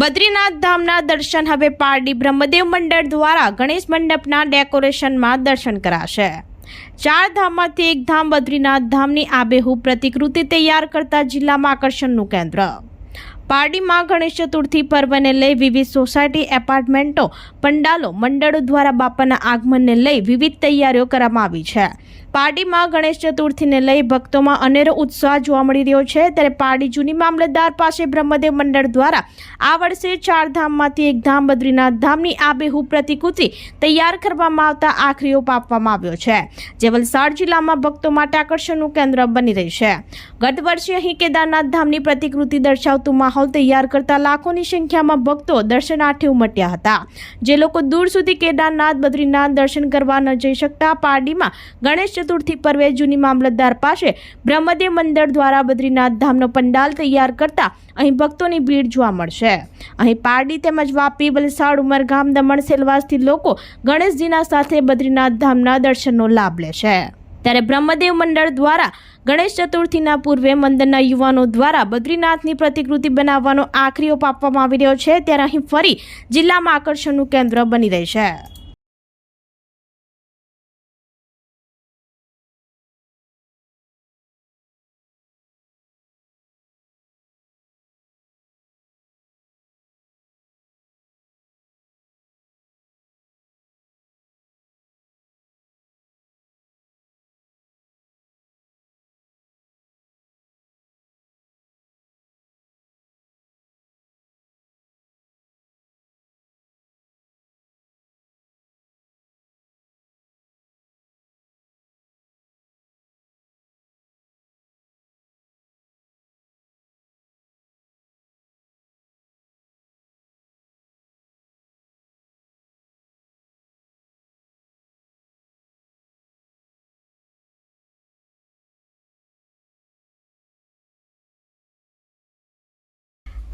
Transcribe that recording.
બદ્રીનાથ ધામના દર્શન હવે પારડી બ્રહ્મદેવ મંડળ દ્વારા ગણેશ મંડપના ડેકોરેશનમાં દર્શન કરાશે. ચાર ધામમાંથી એક ધામ બદ્રીનાથ ધામની આબેહૂબ પ્રતિકૃતિ તૈયાર કરતા જિલ્લામાં આકર્ષણનું કેન્દ્ર. પારડીમાં ગણેશ ચતુર્થી પર્વને લઈ વિવિધ સોસાયટી, એપાર્ટમેન્ટો, પંડાલો, મંડળો દ્વારા બાપાના આગમનને લઈ વિવિધ તૈયારીઓ કરવામાં આવી છે. પારડીમાં ગણેશ ચતુર્થીને લઈ ભક્તોમાં અનેરો ઉત્સાહ જોવા મળી રહ્યો છે. ત્યારે પારડી જૂની મામલતદાર પાસે બ્રહ્મદેવ મંડળ દ્વારા આ વર્ષે ચાર ધામમાંથી એક ધામ બદ્રીનાથ ધામની આબેહૂબ પ્રતિકૃતિ તૈયાર કરવામાં આવતા આખરી ઓપ આપવામાં આવ્યો છે, જે વલસાડ જિલ્લામાં ભક્તો માટે આકર્ષણનું કેન્દ્ર બની રહી છે. ગત વર્ષે અહીં કેદારનાથ ધામની પ્રતિકૃતિ દર્શાવતું માહોલ તૈયાર કરતા લાખોની સંખ્યામાં ભક્તો દર્શનાર્થે ઉમટ્યા હતા. જે લોકો દૂર સુધી કેદારનાથ, બદ્રીનાથ દર્શન કરવા ન જઈ શકતા, પારડીમાં ગણેશ ચતુર્થી પર્વે જૂની મામલતદાર પાસે બ્રહ્મદેવ મંદિર દ્વારા બદ્રીનાથ ધામનો પંડાલ તૈયાર કરતા અહીં ભક્તોની ભીડ જોવા મળશે. અહીં પારડી તેમજ વાપી, વલસાડ, ઉમરગામ, દમણ, સેલવાસથી લોકો ગણેશજીના સાથે બદ્રીનાથ ધામના દર્શનનો લાભ લેશે. ત્યારે બ્રહ્મદેવ મંડળ દ્વારા ગણેશ ચતુર્થીના પૂર્વે મંદિરના યુવાનો દ્વારા બદ્રીનાથની પ્રતિકૃતિ બનાવવાનો આખરી ઓપ આપવામાં આવી રહ્યો છે. ત્યારે અહીં ફરી જિલ્લામાં આકર્ષણનું કેન્દ્ર બની રહેશે